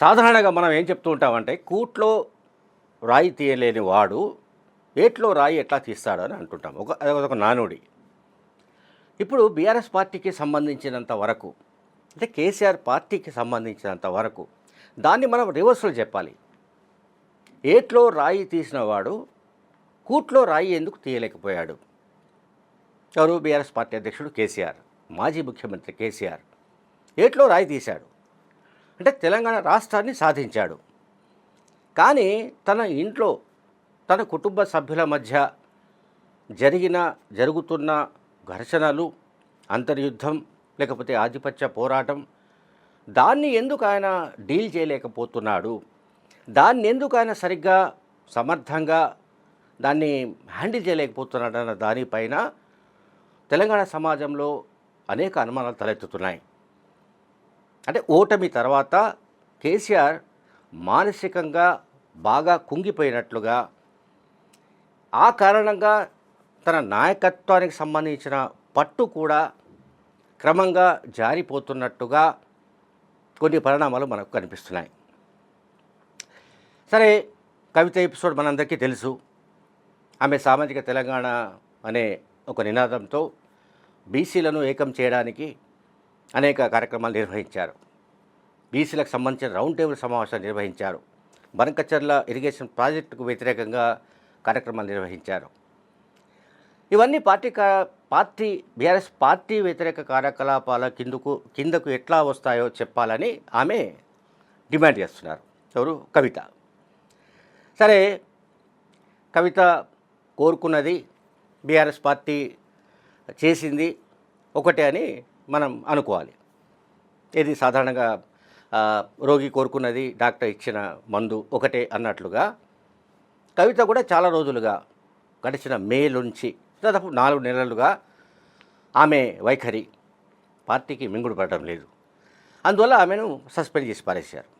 సాధారణంగా మనం ఏం చెప్తూ ఉంటామంటే కూట్లో రాయి తీయలేని వాడు ఏట్లో రాయి ఎట్లా తీస్తాడు అని అంటుంటాం. ఒక అదొక నానుడి. ఇప్పుడు బీఆర్ఎస్ పార్టీకి సంబంధించినంత వరకు అంటే కేసీఆర్ పార్టీకి సంబంధించినంత వరకు దాన్ని మనం రివర్సల్ చెప్పాలి. ఏట్లో రాయి తీసిన వాడు కూట్లో రాయి ఎందుకు తీయలేకపోయాడు? ఎవరు? బీఆర్ఎస్ పార్టీ అధ్యక్షుడు కేసీఆర్ మాజీ ముఖ్యమంత్రి కేసీఆర్. ఏట్లో రాయి తీశాడు. అంటే తెలంగాణ రాష్ట్రాన్ని సాధించాడు. కానీ తన ఇంట్లో తన కుటుంబ సభ్యుల మధ్య జరిగిన జరుగుతున్న ఘర్షణలు అంతర్యుద్ధం లేకపోతే ఆధిపత్య పోరాటం దాన్ని ఎందుకు ఆయన డీల్ చేయలేకపోతున్నాడు? దాన్ని ఎందుకు ఆయన సరిగ్గా సమర్థంగా దాన్ని హ్యాండిల్ చేయలేకపోతున్నాడన్న దానిపైన తెలంగాణ సమాజంలో అనేక అనుమానాలు తలెత్తుతున్నాయి. అంటే ఓటమి తర్వాత కేసీఆర్ మానసికంగా బాగా కుంగిపోయినట్లుగా ఆ కారణంగా తన నాయకత్వానికి సంబంధించిన పట్టు కూడా క్రమంగా జారిపోతున్నట్టుగా కొన్ని పరిణామాలు మనకు కనిపిస్తున్నాయి. సరే కవిత ఎపిసోడ్ మనందరికీ తెలుసు. ఆమె సామాజిక తెలంగాణ అనే ఒక నినాదంతో బీసీలను ఏకం చేయడానికి అనేక కార్యక్రమాలు నిర్వహించారు. బీసీలకు సంబంధించిన రౌండ్ టేబుల్ సమావేశాలు నిర్వహించారు. బనకచర్ల ఇరిగేషన్ ప్రాజెక్టుకు వ్యతిరేకంగా కార్యక్రమాలు నిర్వహించారు. ఇవన్నీ పార్టీ కా- పార్టీ బీఆర్ఎస్ పార్టీ వ్యతిరేక కార్యకలాపాల కిందకు కిందకు ఎట్లా వస్తాయో చెప్పాలని ఆమె డిమాండ్ చేస్తున్నారు. ఎవరు? కవిత. సరే కవిత కోరుకున్నది బీఆర్ఎస్ పార్టీ చేసింది ఒకటే అని మనం అనుకోవాలి. ఇది సాధారణంగా రోగి కోరుకున్నది డాక్టర్ ఇచ్చిన మందు ఒకటే అన్నట్లుగా కవిత కూడా చాలా రోజులుగా గడిచిన మే నుంచి దాదాపు నాలుగు నెలలుగా ఆమె వైఖరి పార్టీకి మింగుడు పడడం లేదు. అందువల్ల ఆమెను సస్పెండ్ చేసి పారేశారు.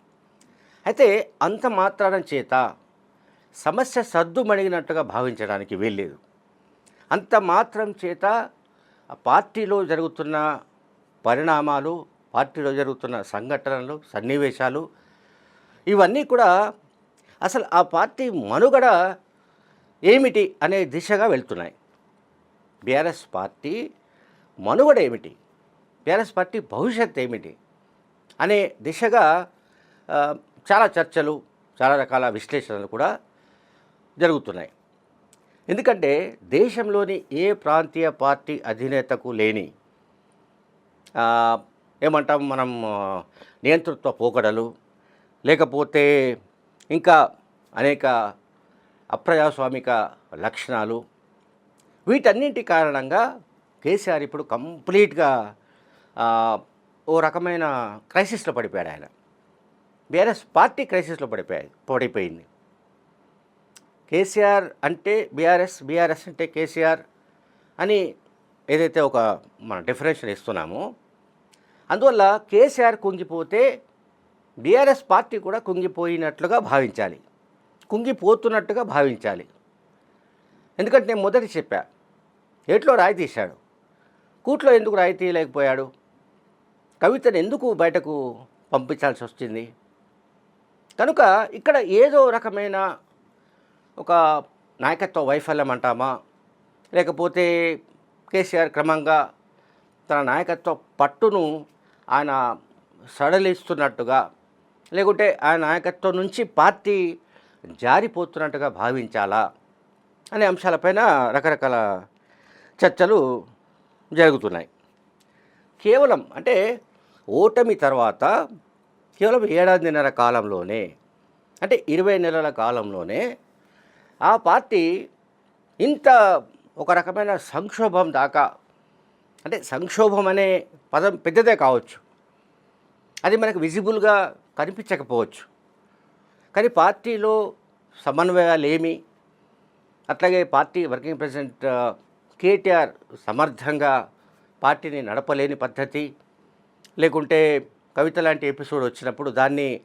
అయితే అంత మాత్రాన చేత సమస్య సద్దుమణిగినట్టుగా భావించడానికి వీల్లేదు. అంత మాత్రం చేత పార్టీలో జరుగుతున్న పరిణామాలు పార్టీలో జరుగుతున్న సంఘటనలు సన్నివేశాలు ఇవన్నీ కూడా అసలు ఆ పార్టీ మనుగడ ఏమిటి అనే దిశగా వెళ్తున్నాయి. బీఆర్ఎస్ పార్టీ మనుగడ ఏమిటి? బీఆర్ఎస్ పార్టీ భవిష్యత్ ఏమిటి? అనే దిశగా చాలా చర్చలు చాలా రకాల విశ్లేషణలు కూడా జరుగుతున్నాయి. ఎందుకంటే దేశంలోని ఏ ప్రాంతీయ పార్టీ అధినేతకు లేని ఏమంటాం మనం నియంతృత్వ పోకడలు లేకపోతే ఇంకా అనేక అప్రజాస్వామిక లక్షణాలు వీటన్నింటి కారణంగా కేసీఆర్ ఇప్పుడు కంప్లీట్గా ఓ రకమైన క్రైసిస్లో పడిపోయాడు ఆయన. బీఆర్ఎస్ పార్టీ క్రైసిస్లో పడిపోయాయి పడిపోయింది. కేసీఆర్ అంటే బీఆర్ఎస్ బీఆర్ఎస్ అంటే కేసీఆర్ అని ఏదైతే ఒక మన డిఫరెన్షన్ ఇస్తున్నామో అందువల్ల కేసీఆర్ కుంగిపోతే బీఆర్ఎస్ పార్టీ కూడా కుంగిపోయినట్లుగా భావించాలి. కుంగిపోతున్నట్టుగా భావించాలి. ఎందుకంటే నేను మొదటి చెప్పా ఏట్లో రాయి తీశాడు. కూట్లో ఎందుకు రాయి తీయలేకపోయాడు? కవితను ఎందుకు బయటకు పంపించాల్సి వచ్చింది? కనుక ఇక్కడ ఏదో రకమైన ఒక నాయకత్వ వైఫల్యం అంటామా? లేకపోతే కేసీఆర్ క్రమంగా తన నాయకత్వ పట్టును ఆయన సడలిస్తున్నట్టుగా లేకుంటే ఆ నాయకత్వం నుంచి పార్టీ జారిపోతున్నట్టుగా భావించాలా అనే అంశాలపైన రకరకాల చర్చలు జరుగుతున్నాయి. కేవలం అంటే ఓటమి తర్వాత కేవలం ఏడాదిన్నర కాలంలోనే అంటే ఇరవై నెలల కాలంలోనే ఆ పార్టీ ఇంత ఒక రకమైన సంక్షోభం దాకా. అంటే సంక్షోభం అనే పదం పెద్దదే కావచ్చు. అది మనకు విజిబుల్గా కనిపించకపోవచ్చు. కానీ పార్టీలో సమన్వయాలు ఏమి? అట్లాగే పార్టీ వర్కింగ్ ప్రెసిడెంట్ కేటీఆర్ సమర్థంగా పార్టీని నడపలేని పద్ధతి లేకుంటే కవిత లాంటి ఎపిసోడ్ వచ్చినప్పుడు దాన్ని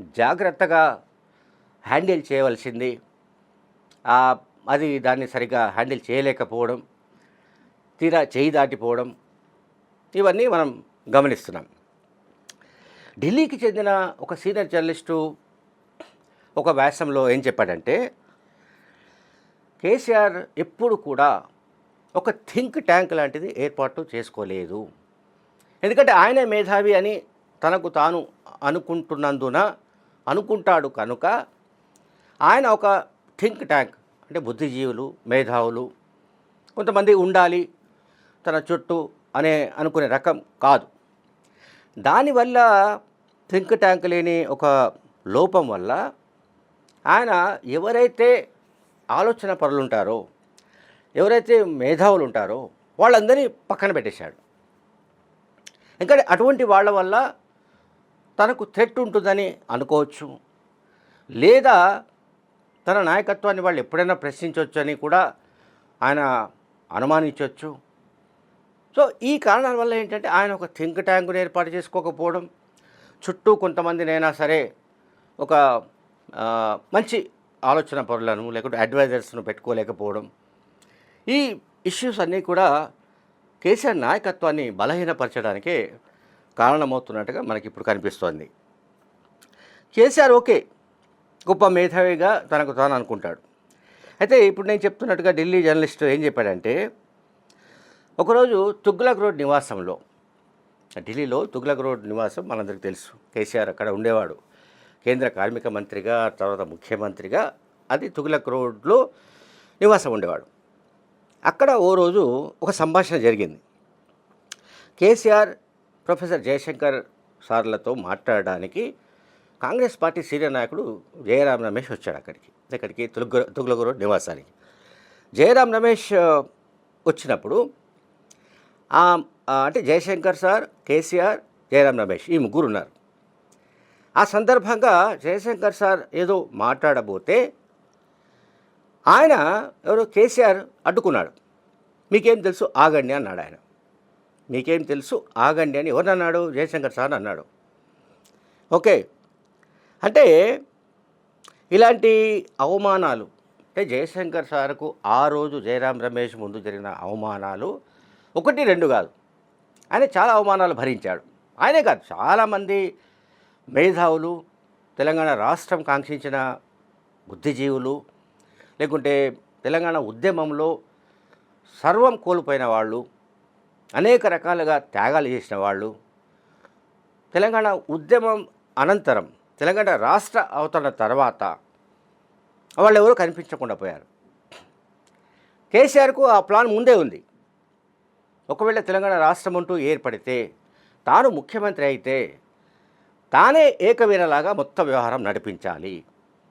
జాగ్రత్తగా హ్యాండిల్ చేయవలసింది. ఆ, అది దాన్ని సరిగ్గా హ్యాండిల్ చేయలేకపోవడం తీరా చేయి దాటిపోవడం ఇవన్నీ మనం గమనిస్తున్నాం. ఢిల్లీకి చెందిన ఒక సీనియర్ జర్నలిస్టు ఒక వ్యాసంలో ఏం చెప్పాడంటే కేసీఆర్ ఎప్పుడు కూడా ఒక థింక్ ట్యాంక్ లాంటిది ఏర్పాటు చేసుకోలేదు. ఎందుకంటే ఆయనే మేధావి అని తనకు తాను అనుకుంటున్నందున అనుకుంటాడు కనుక ఆయన ఒక థింక్ ట్యాంక్ అంటే బుద్ధిజీవులు మేధావులు కొంతమంది ఉండాలి తన చుట్టూ అనే అనుకునే రకం కాదు. దానివల్ల థింక్ ట్యాంక్ లేని ఒక లోపం వల్ల ఆయన ఎవరైతే ఆలోచన పరులు ఉంటారో ఎవరైతే మేధావులు ఉంటారో వాళ్ళందరినీ పక్కన పెట్టేశాడు. ఇంకా అటువంటి వాళ్ళ వల్ల తనకు థ్రెట్ ఉంటుందని అనుకోవచ్చు. లేదా తన నాయకత్వాన్ని వాళ్ళు ఎప్పుడైనా ప్రశ్నించవచ్చు అని కూడా ఆయన అనుమానించవచ్చు. సో ఈ కారణాల వల్ల ఏంటంటే ఆయన ఒక థింక్ ట్యాంకును ఏర్పాటు చేసుకోకపోవడం చుట్టూ కొంతమందినైనా సరే ఒక మంచి ఆలోచన పరులను లేకుంటే అడ్వైజర్స్ను పెట్టుకోలేకపోవడం. ఈ ఇష్యూస్ అన్నీ కూడా కేసీఆర్ నాయకత్వాన్ని బలహీనపరచడానికే కారణమవుతున్నట్టుగా మనకి ఇప్పుడు కనిపిస్తోంది. KCR okay. గొప్ప మేధావిగా తనకు తాను అనుకుంటాడు. అయితే ఇప్పుడు నేను చెప్తున్నట్టుగా ఢిల్లీ జర్నలిస్ట్ ఏం చెప్పాడంటే ఒకరోజు తుగ్లక్ రోడ్ నివాసంలో ఢిల్లీలో తుగ్లక్ రోడ్ నివాసం మనందరికీ తెలుసు. కేసీఆర్ అక్కడ ఉండేవాడు. కేంద్ర కార్మిక మంత్రిగా తర్వాత ముఖ్యమంత్రిగా అది తుగ్లక్ రోడ్లో నివాసం ఉండేవాడు. అక్కడ ఓ రోజు ఒక సంభాషణ జరిగింది. కేసీఆర్ ప్రొఫెసర్ జయశంకర్ సార్లతో మాట్లాడడానికి కాంగ్రెస్ పార్టీ సీనియర్ నాయకుడు జయరాం రమేష్ వచ్చాడు అక్కడికి. ఇక్కడికి తుగ్ల తుగ్లగూరు నివాసానికి. జయరాం రమేష్ వచ్చినప్పుడు అంటే జయశంకర్ సార్ కేసీఆర్ జయరాం రమేష్ ఈ ముగ్గురు ఉన్నారు. ఆ సందర్భంగా జయశంకర్ సార్ ఏదో మాట్లాడబోతే ఆయన ఎవరో కేసీఆర్ అడ్డుకున్నాడు. మీకేం తెలుసు ఆగండి అన్నాడు ఆయన. మీకేం తెలుసు ఆగండి అని ఎవరు అన్నాడు జయశంకర్ సార్ అన్నాడు. ఓకే అంటే ఇలాంటి అవమానాలు అంటే జయశంకర్ సార్కు ఆ రోజు జయరాం రమేష్ ముందు జరిగిన అవమానాలు ఒకటి రెండు కాదు. ఆయన చాలా అవమానాలు భరించాడు. ఆయనే కాదు చాలామంది మేధావులు తెలంగాణ రాష్ట్రం కాంక్షించిన బుద్ధిజీవులు లేకుంటే తెలంగాణ ఉద్యమంలో సర్వం కోల్పోయిన వాళ్ళు అనేక రకాలుగా త్యాగాలు చేసిన వాళ్ళు తెలంగాణ ఉద్యమం అనంతరం తెలంగాణ రాష్ట్ర అవతరణ తర్వాత వాళ్ళు ఎవరూ కనిపించకుండా పోయారు. కేసీఆర్కు ఆ ప్లాన్ ముందే ఉంది. ఒకవేళ తెలంగాణ రాష్ట్రం అంటూ ఏర్పడితే తాను ముఖ్యమంత్రి అయితే తానే ఏకవీరలాగా మొత్తం వ్యవహారం నడిపించాలి.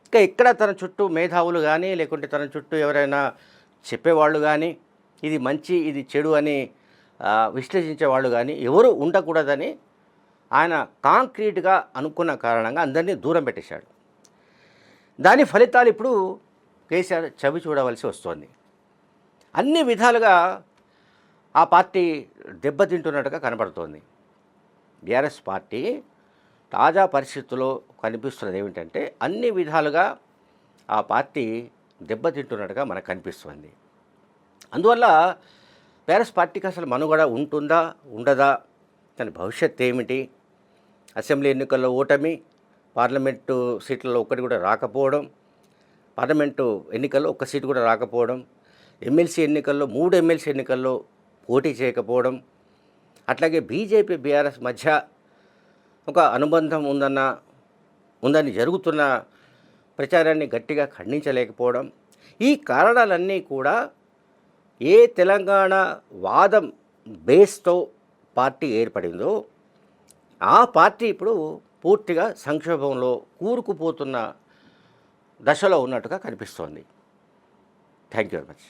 ఇంకా ఇక్కడ తన చుట్టూ మేధావులు కానీ లేకుంటే తన చుట్టూ ఎవరైనా చెప్పేవాళ్ళు కానీ ఇది మంచి ఇది చెడు అని విశ్లేషించే వాళ్ళు కానీ ఎవరు ఉండకూడదని ఆయన కాంక్రీట్గా అనుకున్న కారణంగా అందరినీ దూరం పెట్టేశాడు. దాని ఫలితాలు ఇప్పుడు కేసీఆర్ చవి చూడవలసి వస్తోంది. అన్ని విధాలుగా ఆ పార్టీ దెబ్బతింటున్నట్టుగా కనబడుతోంది. బీఆర్ఎస్ పార్టీ తాజా పరిస్థితుల్లో కనిపిస్తున్నది ఏమిటంటే అన్ని విధాలుగా ఆ పార్టీ దెబ్బతింటున్నట్టుగా మనకు కనిపిస్తుంది. అందువల్ల బీఆర్ఎస్ పార్టీకి అసలు మనుగడ ఉంటుందా ఉండదా దాని భవిష్యత్ ఏమిటి అసెంబ్లీ ఎన్నికల్లో ఓటమి పార్లమెంటు సీట్లలో ఒక్కటి కూడా రాకపోవడం పార్లమెంటు ఎన్నికల్లో ఒక్క సీటు కూడా రాకపోవడం ఎమ్మెల్సీ ఎన్నికల్లో మూడు ఎమ్మెల్సీ ఎన్నికల్లో పోటీ చేయకపోవడం అట్లాగే బీజేపీ బీఆర్ఎస్ మధ్య ఒక అనుబంధం ఉందన్న ఉందని జరుగుతున్న ప్రచారాన్ని గట్టిగా ఖండించలేకపోవడం ఈ కారణాలన్నీ కూడా ఏ తెలంగాణ వాదం బేస్తో పార్టీ ఏర్పడిందో ఆ పార్టీ ఇప్పుడు పూర్తిగా సంక్షోభంలో కూరుకుపోతున్న దశలో ఉన్నట్టుగా కనిపిస్తోంది. Thank you very much